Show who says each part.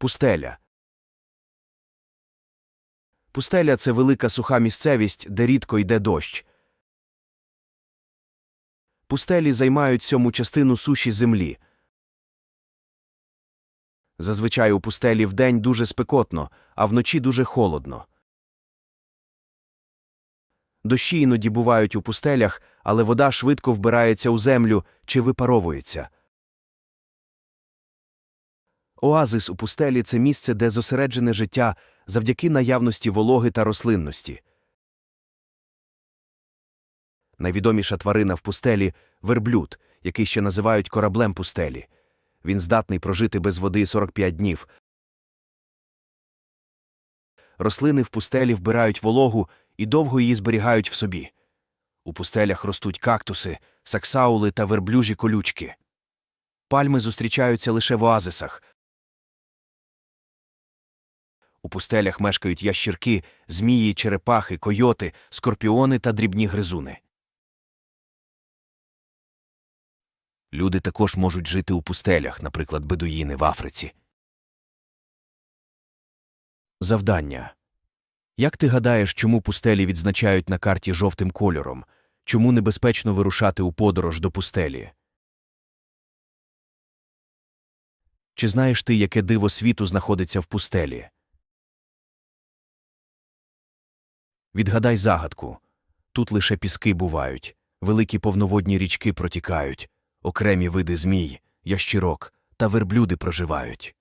Speaker 1: Пустеля. Пустеля це велика суха місцевість, де рідко йде дощ. Пустелі займають сьому частину суші землі. Зазвичай у пустелі вдень дуже спекотно, а вночі дуже холодно. Дощі іноді бувають у пустелях, але вода швидко вбирається у землю чи випаровується. Оазис у пустелі це місце, де зосереджене життя завдяки наявності вологи та рослинності. Найвідоміша тварина в пустелі верблюд, який ще називають кораблем пустелі. Він здатний прожити без води 45 днів. Рослини в пустелі вбирають вологу і довго її зберігають в собі. У пустелях ростуть кактуси, саксаули та верблюжі колючки. Пальми зустрічаються лише в оазисах. У пустелях мешкають ящірки, змії, черепахи, койоти, скорпіони та дрібні гризуни. Люди також можуть жити у пустелях, наприклад, бедуїни в Африці. Завдання. Як ти гадаєш, чому пустелі відзначають на карті жовтим кольором? Чому небезпечно вирушати у подорож до пустелі? Чи знаєш ти, яке диво світу знаходиться в пустелі? Відгадай загадку. Тут лише піски бувають, великі повноводні річки протікають, окремі види змій, ящірок та верблюди проживають.